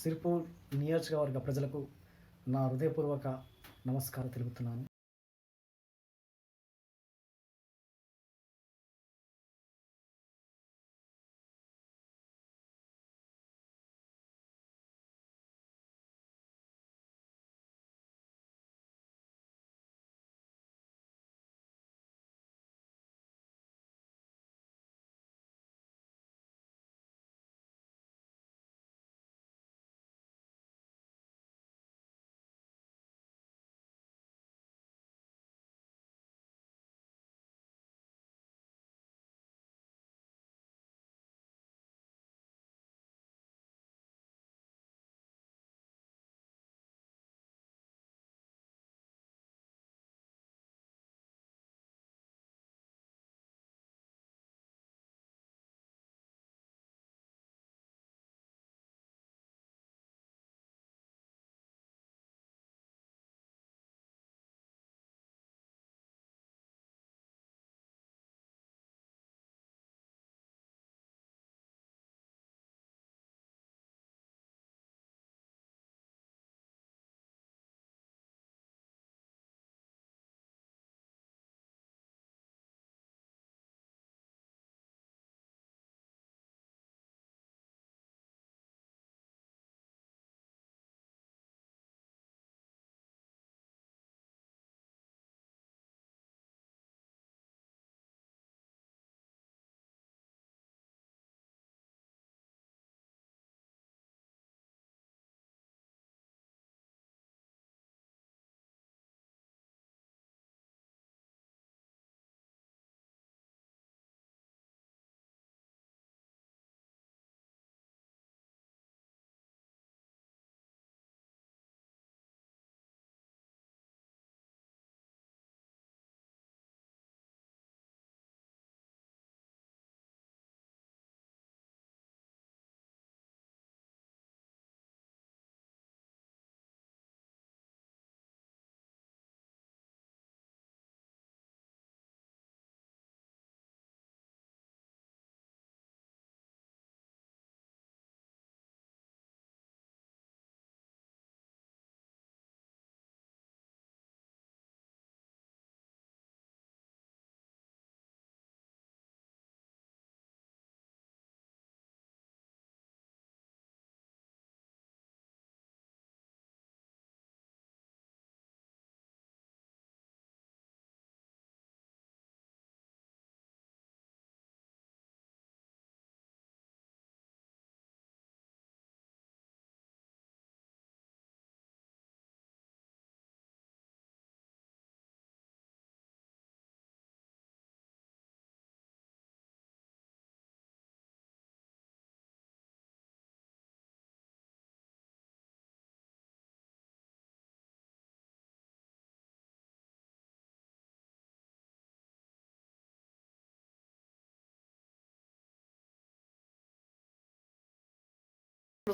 సిర్పూర్ నియోజకవర్గ ప్రజలకు నా హృదయపూర్వక నమస్కారం తెలుపుతున్నాను.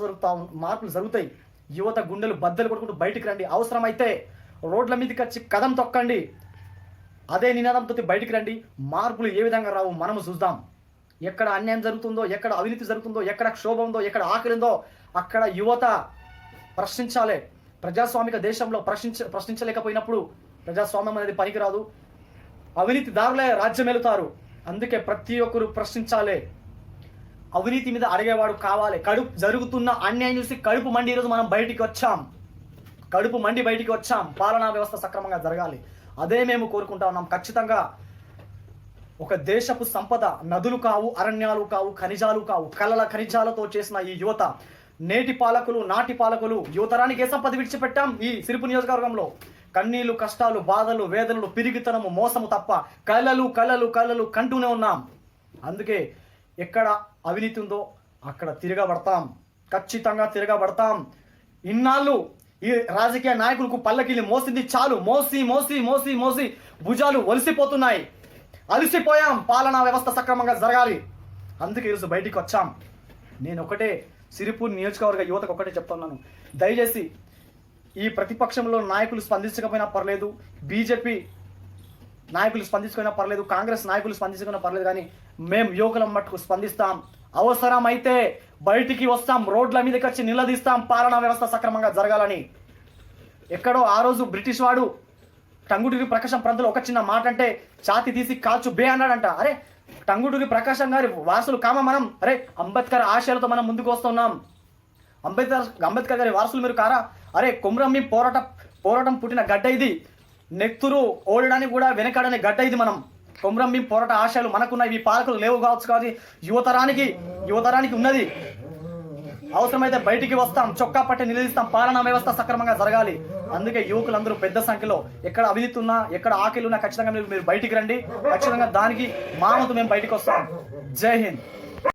జరుగుతా మార్పులు జరుగుతాయి. యువత గుండెలు బద్దలు కొట్టుకుంటూ బయటికి రండి. అవసరమైతే రోడ్ల మీదకి వచ్చి కదం తొక్కండి. అదే నినాదంతో బయటికి రండి. మార్పులు ఏ విధంగా రావు మనము చూద్దాం. ఎక్కడ అన్యాయం జరుగుతుందో ఎక్కడ అవినీతి జరుగుతుందో ఎక్కడ క్షోభ ఉందో ఎక్కడ ఆకలి ఉందో అక్కడ యువత ప్రశ్నించాలి. ప్రజాస్వామిక దేశంలో ప్రశ్నించ ప్రశ్నించలేకపోయినప్పుడు ప్రజాస్వామ్యం అనేది పనికిరాదు. అవినీతి దారులే రాజ్యం వెళుతారు అందుకే ప్రతి ఒక్కరు ప్రశ్నించాలి. అవినీతి మీద అడిగేవాడు కావాలి. కడుపు జరుగుతున్న అన్యాయం చూసి కడుపు మండి ఈరోజు మనం బయటికి వచ్చాం. కడుపు మండి బయటికి వచ్చాం. పాలనా వ్యవస్థ సక్రమంగా జరగాలి. అదే మేము కోరుకుంటా ఉన్నాం. ఖచ్చితంగా ఒక దేశపు సంపద నదులు కావు అరణ్యాలు కావు ఖనిజాలు కావు కలల ఖనిజాలతో చేసిన ఈ యువత నేటి పాలకులు నాటి పాలకులు యువతరానికి ఏ సంపద విడిచిపెట్టాం? ఈ సిరుపు నియోజకవర్గంలో కన్నీళ్ళు కష్టాలు బాధలు వేదనలు పిరిగితనము మోసము తప్ప కలలు కలలు కలలు కంటూనే ఉన్నాం. అందుకే ఎక్కడ అవినీతి ఉందో అక్కడ తిరగబడతాం. ఖచ్చితంగా తిరగబడతాం. ఇన్నాళ్ళు ఈ రాజకీయ నాయకులకు పల్లకిల్లి మోసింది చాలు. మోసి మోసి మోసి మోసి భుజాలు ఒలిసిపోతున్నాయి. అలిసిపోయాం. పాలనా వ్యవస్థ సక్రమంగా జరగాలి. అందుకే ఈరోజు బయటికి వచ్చాం. నేను ఒకటే సిరిపూర్ నియోజకవర్గ యువతకు ఒకటే చెప్తున్నాను. దయచేసి ఈ ప్రతిపక్షంలో నాయకులు స్పందించకపోయినా పర్లేదు. బీజేపీ నాయకులు స్పందించుకున్నా పర్లేదు కాంగ్రెస్ నాయకులు స్పందించుకున్నా పర్లేదు కానీ మేము యువకులం మట్టుకు స్పందిస్తాం. అవసరమైతే బయటికి వస్తాం రోడ్ల మీదకి వచ్చి నిలదీస్తాం పాలనా వ్యవస్థ సక్రమంగా జరగాలని. ఎక్కడో ఆ రోజు బ్రిటిష్ వాడు టంగుటూరి ప్రకాశం ప్రాంతంలో ఒక చిన్న మాట అంటే ఛాతి తీసి కాల్చు బే అన్నాడంట. అరే టంగుటూరి ప్రకాశం గారి వారసులు కామ మనం? అరే అంబేద్కర్ ఆశయాలతో మనం ముందుకు వస్తున్నాం. అంబేద్కర్ అంబేద్కర్ గారి వారసులు మీరు కారా? అరే కొమరమ్మి పోరాట పోరాటం పుట్టిన గడ్డ ఇది. నెత్తురు ఓడడానికి కూడా వెనకాడనే గడ్డ ఇది మనం. కొమరమ్మి పోరాట ఆశయాలు మనకున్న ఇవి పాలకులు లేవు కావచ్చు కాబట్టి యువతరానికి యువతరానికి ఉన్నది. అవసరమైతే బయటికి వస్తాం చొక్కా పట్టి నిలదీస్తాం పాలనా వ్యవస్థ సక్రమంగా జరగాలి. అందుకే యువకులందరూ పెద్ద సంఖ్యలో ఎక్కడ అవినీతి ఉన్నా ఎక్కడ ఆకలి ఉన్నా ఖచ్చితంగా మీరు మీరు బయటికి రండి. ఖచ్చితంగా దానికి మా మేము బయటికి వస్తాం. జై హింద్.